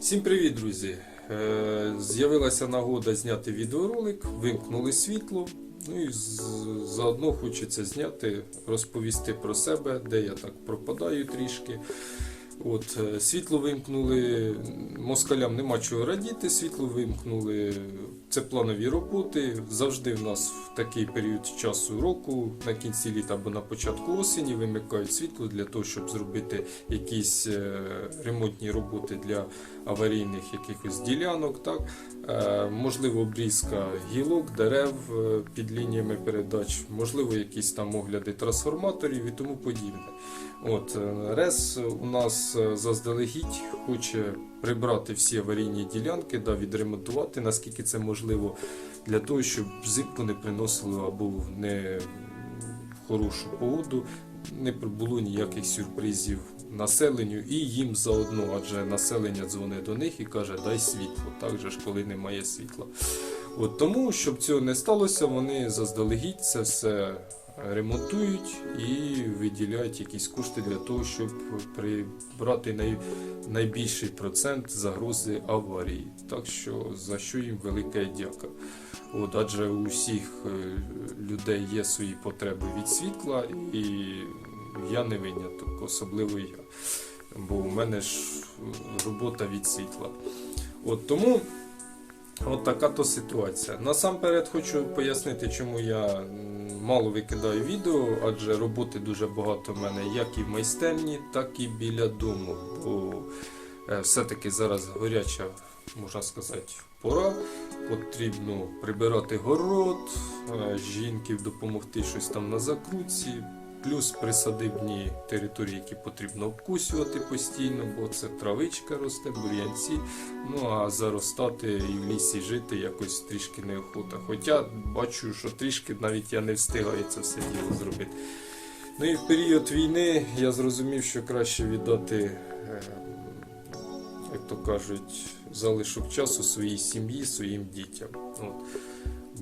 Всім привіт, друзі! Е, З'явилася нагода зняти відеоролик, вимкнули світло. Ну і заодно хочеться зняти, розповісти про себе, де я так пропадаю трішки. От, е, світло вимкнули, москалям нема чого радіти, світло вимкнули. Це планові роботи. Завжди в нас в такий період часу року, на кінці літа або на початку осені, вимикають світло для того, щоб зробити якісь е, ремонтні роботи для аварійних якихось ділянок. Так? Е, можливо, обрізка гілок, дерев е, під лініями передач, можливо, якісь там огляди трансформаторів і тому подібне. От е, РЕС у нас заздалегідь хоче прибрати всі аварійні ділянки, да, відремонтувати, наскільки це можливо, для того, щоб взимку не приносило або не хорошу погоду, не було ніяких сюрпризів населенню і їм заодно, адже населення дзвонить до них і каже, дай світло, так же ж, коли немає світла. От тому, щоб цього не сталося, вони заздалегідь це все ремонтують і виділяють якісь кошти для того, щоб прибрати най, найбільший процент загрози аварії. Так що за що їм велика дяка. От, адже у всіх е, людей є свої потреби від світла, і я не виняток, особливо я. Бо у мене ж е, робота від світла. От тому от така то ситуація. Насамперед хочу пояснити, чому я мало викидаю відео, адже роботи дуже багато в мене як і в майстерні, так і біля дому. Бо е, все-таки зараз горяча, можна сказати, пора. Потрібно прибирати город, е, жінки допомогти щось там на закрутці, плюс присадибні території, які потрібно обкусювати постійно, бо це травичка росте, бур'янці. Ну а заростати і в лісі жити якось трішки неохота. Хоча бачу, що трішки навіть я не встигаю це все діло зробити. Ну і в період війни я зрозумів, що краще віддати, е, як то кажуть, залишок часу своїй сім'ї, своїм дітям. От.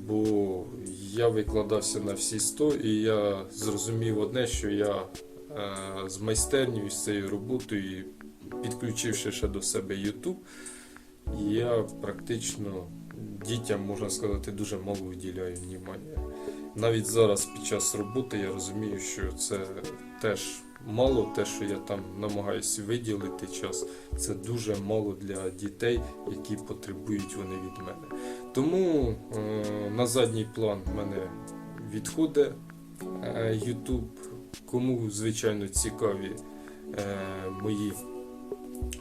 Бо я викладався на всі 100 і я зрозумів одне, що я е, з майстернею, з цією роботою, підключивши ще до себе YouTube, я практично дітям, можна сказати, дуже мало виділяю внимання. Навіть зараз під час роботи я розумію, що це теж мало, те, що я там намагаюся виділити час, це дуже мало для дітей, які потребують вони від мене. Тому е, на задній план мене відходить е, YouTube. Кому, звичайно, цікаві е, мої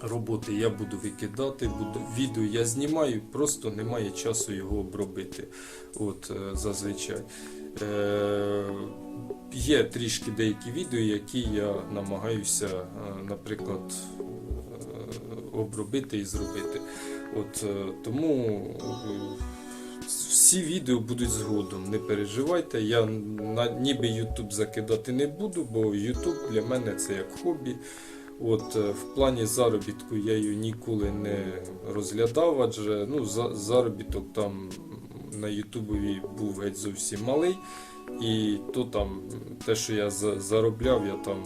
роботи, я буду викидати, буду відео я знімаю, просто немає часу його обробити. От е, зазвичай. Е, є трішки деякі відео, які я намагаюся, е, наприклад, е, обробити і зробити. От е, тому всі відео будуть згодом, не переживайте. Я на ніби YouTube закидати не буду, бо YouTube для мене це як хобі. От в плані заробітку я її ніколи не розглядав, адже ну, за, заробіток там на Ютубові був геть зовсім малий. І то там те, що я заробляв, я там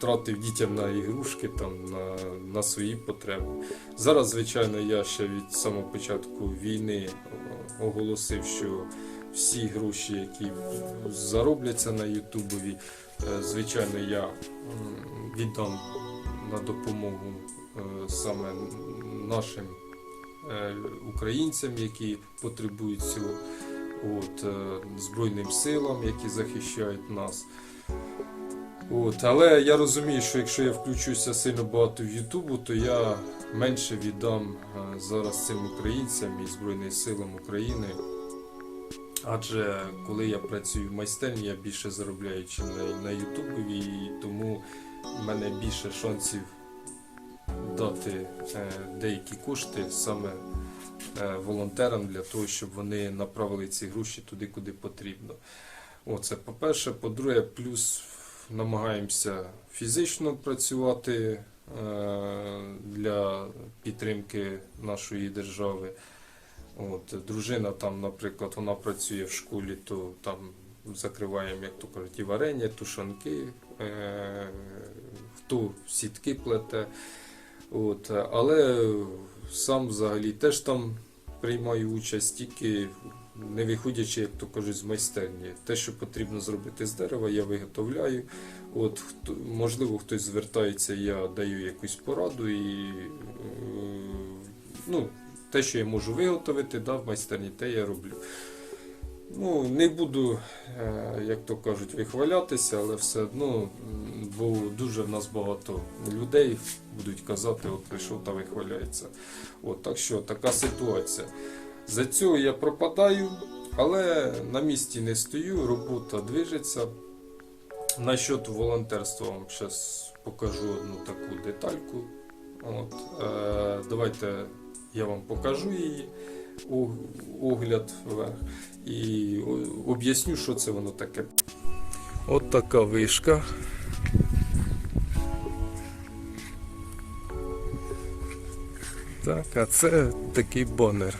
тратив дітям на ігрушки, там, на, на свої потреби. Зараз, звичайно, я ще від самого початку війни оголосив, що всі гроші, які заробляться на Ютубові, е, звичайно, я віддам на допомогу е, саме нашим українцям, які потребують цього, от, е, Збройним силам, які захищають нас. От, але я розумію, що якщо я включуся сильно багато в Ютубу, то я менше віддам е, зараз цим українцям і Збройним силам України. Адже коли я працюю в майстерні, я більше заробляю, ніж на, Ютубові, і тому в мене більше шансів дати е, деякі кошти саме е, волонтерам для того, щоб вони направили ці гроші туди, куди потрібно. Оце по-перше. По-друге, плюс намагаємося фізично працювати е, для підтримки нашої держави. От, дружина там, наприклад, вона працює в школі, то там закриваємо, як то кажуть, і варення, тушанки, е, хто сітки плете. От, але сам взагалі теж там приймаю участь тільки не виходячи, як то кажуть, з майстерні. Те, що потрібно зробити з дерева, я виготовляю. От, можливо, хтось звертається, я даю якусь пораду і е, ну, те, що я можу виготовити да, в майстерні, те я роблю. Ну, не буду, е, як то кажуть, вихвалятися, але все одно, бо дуже в нас багато людей будуть казати, от прийшов та вихваляється. От, так що така ситуація. За цього я пропадаю, але на місці не стою, робота движеться. Насчет волонтерства вам зараз покажу одну таку детальку. От, е, давайте я вам покажу її, огляд вверх, і об'ясню, що це воно таке. От така вишка. Так, а це такий банер.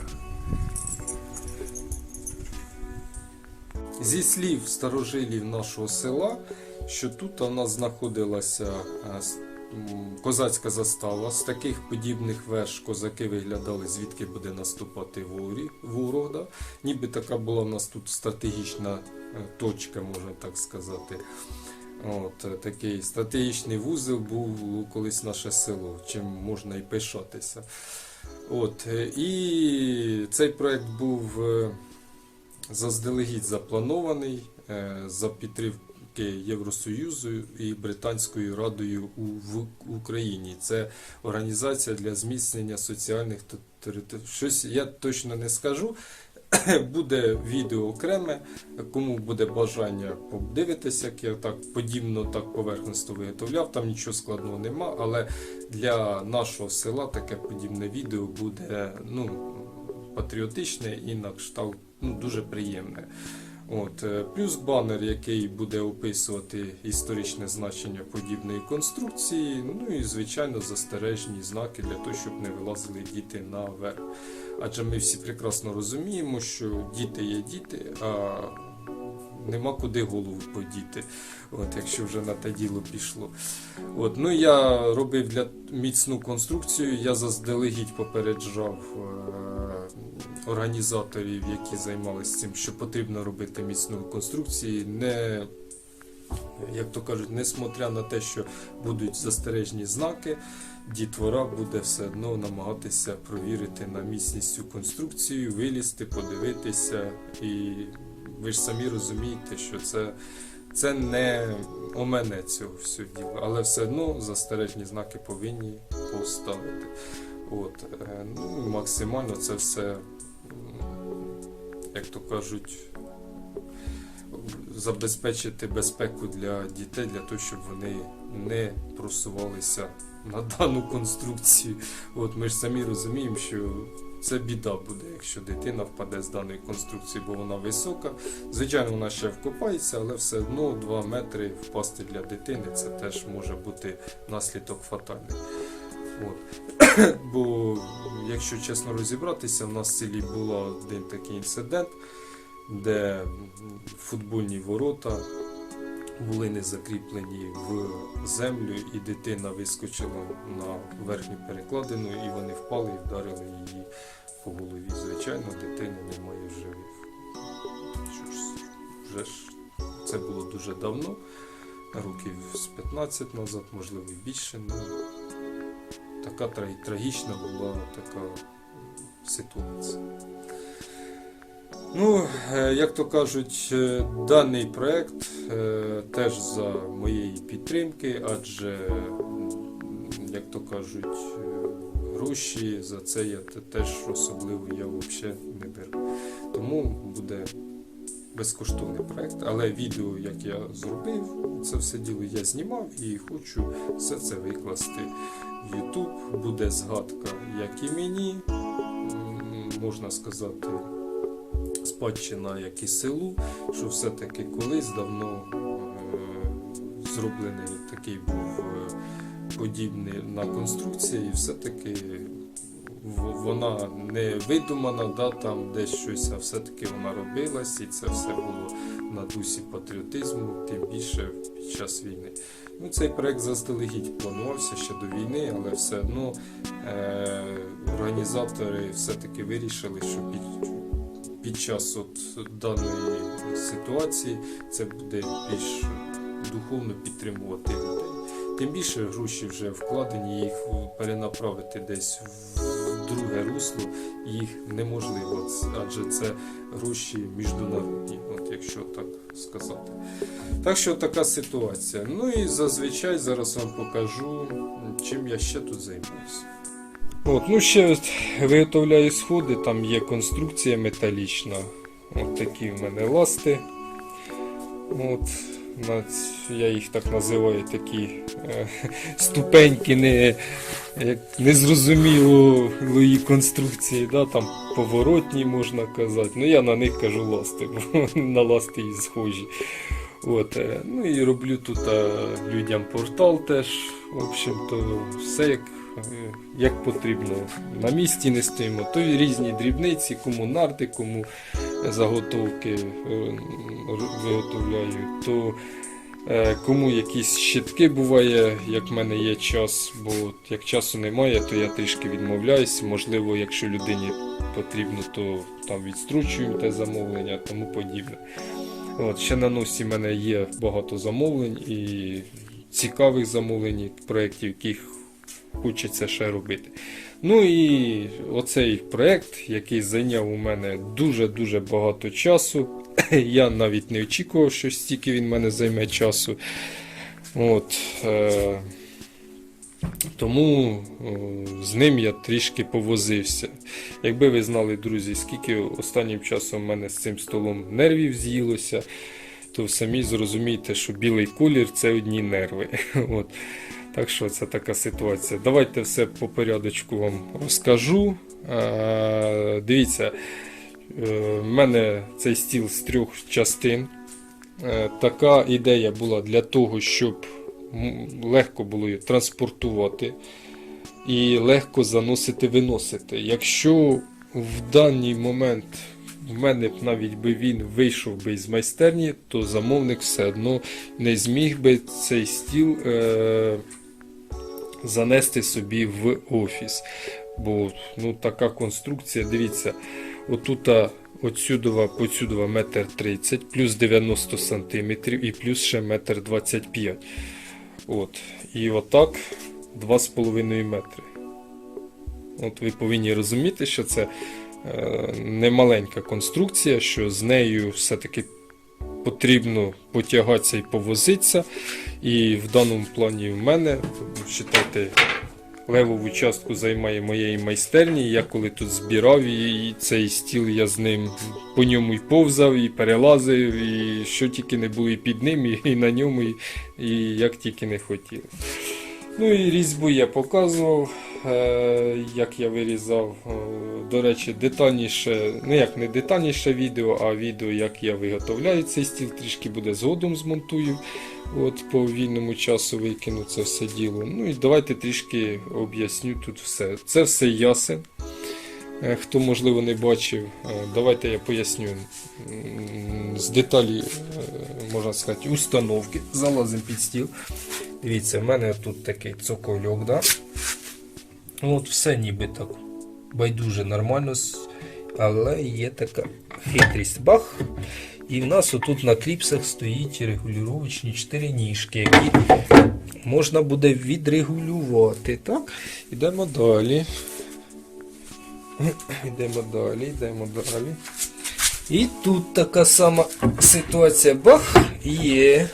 Зі слів старожилів нашого села, що тут у нас знаходилася козацька застава. З таких подібних веж козаки виглядали, звідки буде наступати ворі- ворог. Ніби така була в нас тут стратегічна е, точка, можна так сказати. От, е, такий стратегічний вузол був колись наше село, чим можна і пишатися. От, е, і цей проект був заздалегідь запланований за підтримки Євросоюзу і Британською Радою в Україні. Це організація для зміцнення соціальних та територій. Щось я точно не скажу. Буде відео окреме, кому буде бажання подивитися, як я так подібно так поверхносто виготовляв. Там нічого складного нема, але для нашого села таке подібне відео буде ну, патріотичне і на кшталт ну, дуже приємне. От, е, плюс банер, який буде описувати історичне значення подібної конструкції, ну і звичайно застережні знаки для того, щоб не вилазили діти наверх. Адже ми всі прекрасно розуміємо, що діти є діти, а нема куди голову подіти, от, якщо вже на те діло пішло. От, ну я робив для міцну конструкцію, я заздалегідь попереджав е, організаторів, які займалися цим, що потрібно робити міцну конструкцію, не як то кажуть, несмотря на те, що будуть застережні знаки, дітвора буде все одно намагатися провірити на міцність цю конструкцію, вилізти, подивитися. І ви ж самі розумієте, що це, це не у мене цього всього діла, але все одно застережні знаки повинні поставити. От, е, ну, максимально це все, як то кажуть, забезпечити безпеку для дітей, для того, щоб вони не просувалися на дану конструкцію. От ми ж самі розуміємо, що це біда буде, якщо дитина впаде з даної конструкції, бо вона висока. Звичайно, вона ще вкопається, але все одно 2 метри впасти для дитини це теж може бути наслідок фатальний. От. Бо, якщо чесно розібратися, в нас в селі був один такий інцидент, де футбольні ворота були не закріплені в землю, і дитина вискочила на верхню перекладину, і вони впали і вдарили її по голові. Звичайно, дитини немає живих. Що ж, вже ж це було дуже давно, років з 15 назад, можливо, більше. Ну, така трагічна була така ситуація. Ну, е, як то кажуть, е, даний проект е, теж за моєї підтримки, адже, як то кажуть, гроші за це я теж особливо я взагалі не беру. Тому буде безкоштовний проект. Але відео, як я зробив, це все діло я знімав і хочу все це викласти в YouTube. Буде згадка, як і мені, можна сказати спадщина, як і селу, що все-таки колись давно е, зроблений такий був е, подібний на конструкції, і все-таки вона не видумана, да, там десь щось, а все-таки вона робилась, і це все було на дусі патріотизму, тим більше під час війни. Ну, цей проект заздалегідь планувався ще до війни, але все одно е- організатори все-таки вирішили, що під, під час от даної ситуації це буде більш духовно підтримувати людей. Тим більше гроші вже вкладені, їх перенаправити десь в друге русло їх неможливо, адже це гроші міжнародні, от якщо так сказати. Так що така ситуація. Ну і зазвичай зараз вам покажу, чим я ще тут займаюся. От, ну ще виготовляю сходи, там є конструкція металічна. От такі в мене ласти. От, я їх так називаю такі е, ступеньки не, як незрозумілої конструкції, да, там поворотні можна казати. Ну я на них кажу ласти, бо на ласти і схожі. От, е, ну і роблю тут е, людям портал теж. В общем-то, все як, е, як потрібно. На місці не стоїмо. То різні дрібниці, кому нарти, кому заготовки е, р- виготовляю, то е, кому якісь щитки буває, як в мене є час, бо як часу немає, то я трішки відмовляюсь. Можливо, якщо людині потрібно, то там відстрочуємо те замовлення, тому подібне. От, ще на носі в мене є багато замовлень і цікавих замовлень, проєктів, яких хочеться ще робити. Ну і оцей проєкт, який зайняв у мене дуже-дуже багато часу. Я навіть не очікував, що стільки він мене займе часу. От, е, тому з ним я трішки повозився. Якби ви знали, друзі, скільки останнім часом в мене з цим столом нервів з'їлося, то самі зрозумієте, що білий колір це одні нерви. От. Так що це така ситуація. Давайте все по порядочку вам розкажу. Е, дивіться, е, в мене цей стіл з трьох частин. Е, така ідея була для того, щоб легко було її транспортувати і легко заносити, виносити. Якщо в даний момент в мене б навіть би він вийшов би із майстерні, то замовник все одно не зміг би цей стіл е- занести собі в офіс. Бо ну, така конструкція, дивіться, отута отсюдова поцюдова метр 30, плюс 90 сантиметрів і плюс ще метр 25. От. І отак 2,5 метри. От ви повинні розуміти, що це е, немаленька конструкція, що з нею все-таки потрібно потягатися і повозитися. І в даному плані в мене, вважайте, левову частку займає моєї майстерні. Я коли тут збирав і цей стіл, я з ним по ньому і повзав, і перелазив, і що тільки не було і під ним, і, на ньому, і, і як тільки не хотіли. Ну і різьбу я показував, е, як я вирізав. Е, До речі, детальніше, ну як не детальніше відео, а відео, як я виготовляю цей стіл, трішки буде згодом змонтую. От по вільному часу викину це все діло. Ну і давайте трішки об'ясню тут все. Це все ясен. Е, Хто можливо не бачив, давайте я поясню з деталі, можна сказати, установки. Залазимо під стіл. Дивіться, в мене тут такий цокольок, да? От все ніби так байдуже нормально, але є така хитрість. Бах! І в нас отут на кліпсах стоїть регулювачні 4 ніжки, які можна буде відрегулювати. Так, ідемо далі. Йдемо далі, йдемо далі. І тут така сама ситуація. Бах! Є.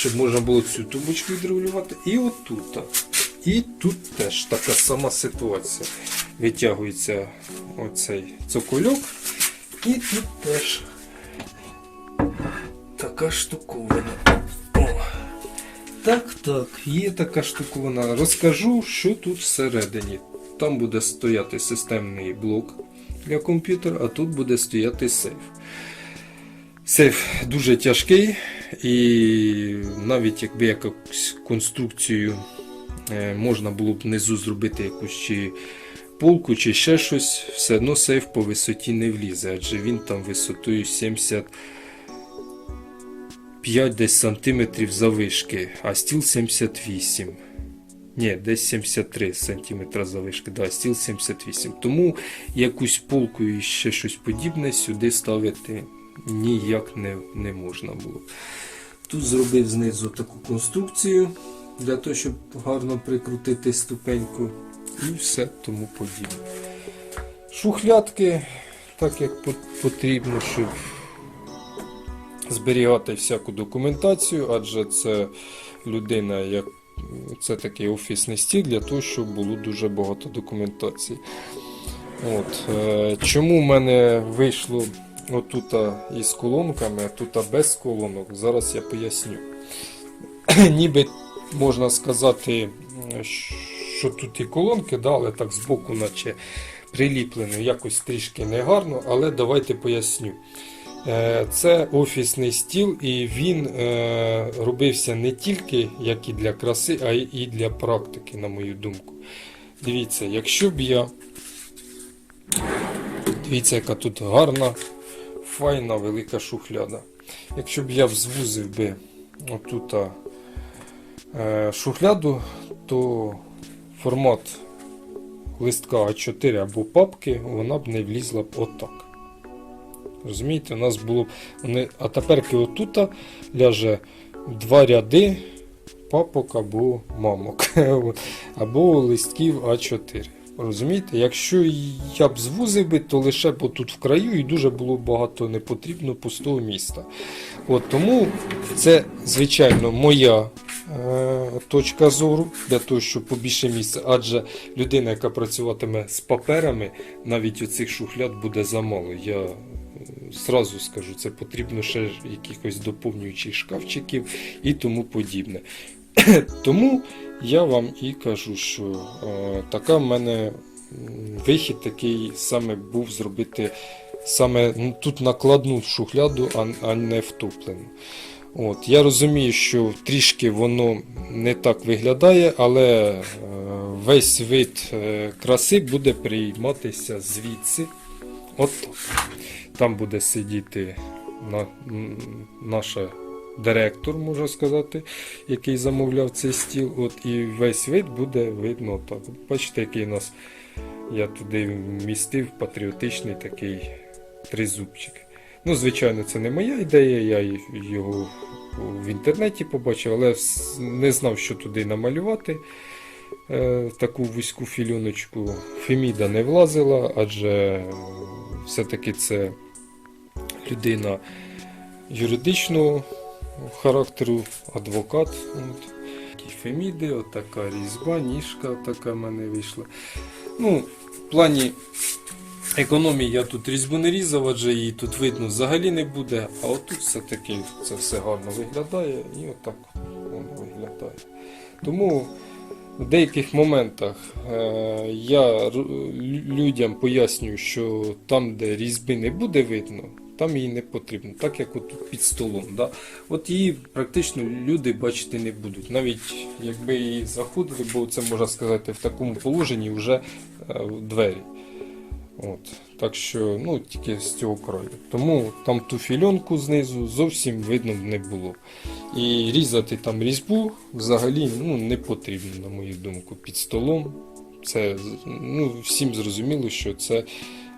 Щоб можна було цю тумбочку відрегулювати. І отут. І тут теж така сама ситуація. Витягується оцей цокольок. І тут теж така штуковина. О. Так, так, є така штуковина. Розкажу, що тут всередині. Там буде стояти системний блок для комп'ютера, а тут буде стояти сейф. Сейф дуже тяжкий, і навіть якби якусь конструкцію е, можна було б внизу зробити якусь чи полку, чи ще щось, все одно сейф по висоті не влізе, адже він там висотою 70 5 десь сантиметрів завишки, а стіл 78. Ні, десь 73 см завишки, да, стіл 78. Тому якусь полку і ще щось подібне сюди ставити ніяк не, не можна було. Тут зробив знизу таку конструкцію для того, щоб гарно прикрутити ступеньку і все тому подібне. Шухлядки, так як потрібно, щоб зберігати всяку документацію, адже це людина, як це такий офісний стіл для того, щоб було дуже багато документації. От, е, чому в мене вийшло отута із колонками, а тут без колонок, зараз я поясню. Ніби можна сказати, що тут і колонки, да, але так збоку, наче приліплено, якось трішки негарно, але давайте поясню. Е, Це офісний стіл, і він е, робився не тільки як і для краси, а і для практики, на мою думку. Дивіться, якщо б я. Дивіться, яка тут гарна, файна, велика шухляда. Якщо б я взвузив би отут е, шухляду, то формат листка А4 або папки, вона б не влізла б отак. Розумієте, у нас було. б Вони, а тепер отут ляже два ряди папок або мамок, або листків А4. Розумієте, якщо я б звузив би, то лише б тут в краю і дуже було багато непотрібно пустого міста. От тому це, звичайно, моя е, точка зору для того, щоб побільше місця. Адже людина, яка працюватиме з паперами, навіть оцих шухляд буде замало. Я е, Зразу скажу, це потрібно ще якихось доповнюючих шкафчиків і тому подібне. Тому я вам і кажу, що е, така в мене вихід такий саме був зробити саме тут накладну шухляду, а, а не втоплену. От, я розумію, що трішки воно не так виглядає, але е, весь вид е, краси буде прийматися звідси. От. Там буде сидіти на, наша директор, можна сказати, який замовляв цей стіл. От, і весь вид буде видно так. Бачите, який у нас я туди вмістив патріотичний такий тризубчик. Ну, звичайно, це не моя ідея, я його в інтернеті побачив, але не знав, що туди намалювати. Е, таку вузьку філюночку Феміда не влазила, адже все-таки це людина юридичного характеру, адвокат. От. Такі отака різьба, ніжка така в мене вийшла. Ну, в плані економії я тут різьбу не різав, адже її тут видно взагалі не буде. А отут все-таки це все гарно виглядає і отак воно виглядає. Тому в деяких моментах е, я людям пояснюю, що там, де різьби не буде видно, там її не потрібно, так як от під столом. Да? От її практично люди бачити не будуть. Навіть якби її заходили, бо це можна сказати в такому положенні вже е, в двері. От. Так що, ну, тільки з цього краю. Тому там ту фільонку знизу зовсім видно не було. І різати там різьбу взагалі ну, не потрібно, на мою думку, під столом. Це ну, всім зрозуміло, що це е,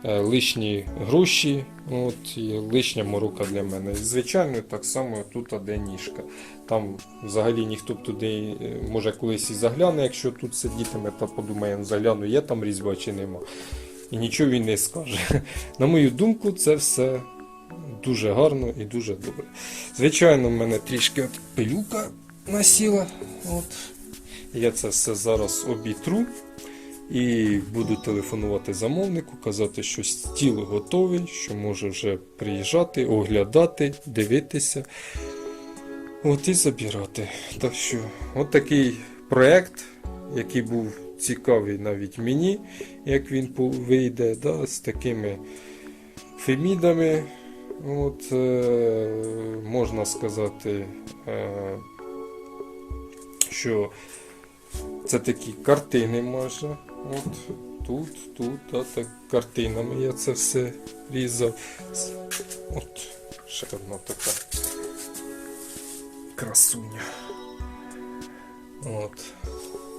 лишні гроші, от, і лишня морока для мене. Звичайно, так само тут де ніжка. Там взагалі ніхто б туди е, може колись і загляне, якщо тут сидітиме та подумає, ну загляну, є там різьба чи нема. І нічого він не скаже. На мою думку, це все дуже гарно і дуже добре. Звичайно, в мене трішки от пилюка насіла. От. Я це все зараз обітру і буду телефонувати замовнику, казати, що стіл готовий, що може вже приїжджати, оглядати, дивитися. От і забирати. Так що, от такий проєкт, який був цікавий навіть мені, як він вийде, да, з такими фемідами. От, е, можна сказати, е, що це такі картини може. От, тут, тут, да, так, картинами я це все різав. От, ще одна така красуня. От.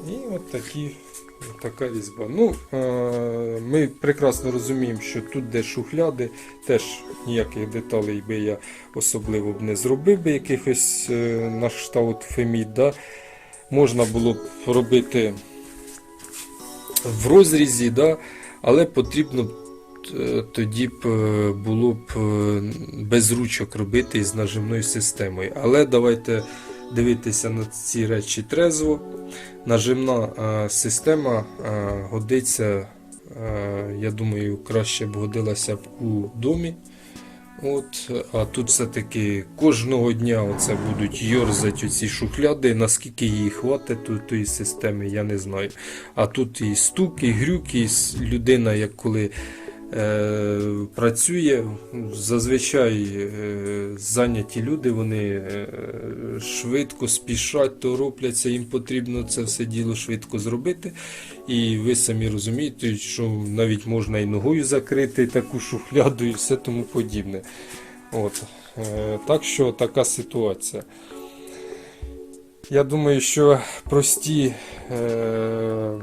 І от такі, така різьба. Ну, е, ми прекрасно розуміємо, що тут, де шухляди, теж ніяких деталей би я особливо б не зробив би якихось е, на кшталт фемід. Да? Можна було б робити в розрізі, да? але потрібно е, тоді б е, було б е, без ручок робити із нажимною системою. Але давайте дивитися на ці речі трезво. Нажимна система годиться, я думаю, краще б годилася б у домі. От, а тут все-таки кожного дня оце будуть йорзати оці шухляди. Наскільки її хватить тут тої системи, я не знаю. А тут і стук, і грюк, і людина, як коли працює, зазвичай е, зайняті люди, вони е, швидко спішать, торопляться, їм потрібно це все діло швидко зробити. І ви самі розумієте, що навіть можна і ногою закрити таку шухляду і все тому подібне. От. Е, так що така ситуація. Я думаю, що прості, е,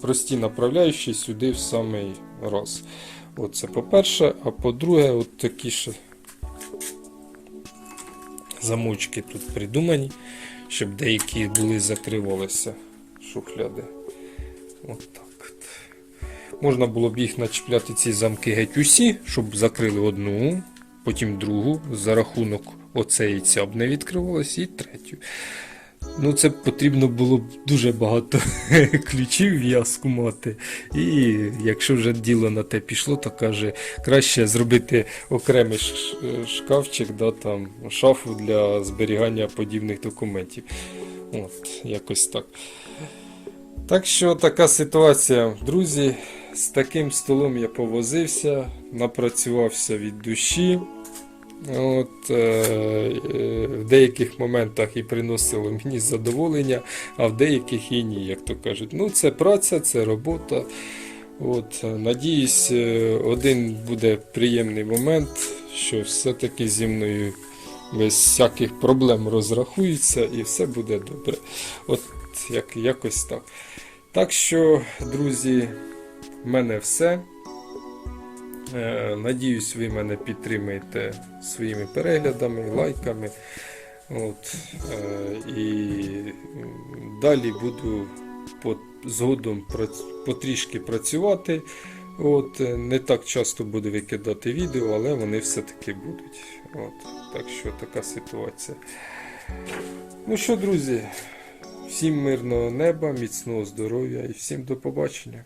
прості направляючі сюди в самий раз. Оце по-перше, а по-друге, от такі ж замочки тут придумані, щоб деякі були закривалися шухляди. От так. от. Можна було б їх начіпляти ці замки геть усі, щоб закрили одну, потім другу, за рахунок оцеї ця не відкривалася, і третю. Ну, це потрібно було б дуже багато ключів в'язку мати. І якщо вже діло на те пішло, то каже, краще зробити окремий шкафчик, да, там, шафу для зберігання подібних документів. От, якось так. Так що така ситуація, друзі. З таким столом я повозився, напрацювався від душі. От, е, е, в деяких моментах і приносило мені задоволення, а в деяких і ні, як то кажуть. Ну, це праця, це робота. От, надіюсь, е, один буде приємний момент, що все-таки зі мною без всяких проблем розрахуються і все буде добре. От як, якось так. Так що, друзі, в мене все. Е, Надіюсь, ви мене підтримаєте своїми переглядами, лайками. От, е, і далі буду по, згодом потрішки працювати. От, е, не так часто буду викидати відео, але вони все-таки будуть. От, так що така ситуація. Ну що, друзі, всім мирного неба, міцного здоров'я і всім до побачення.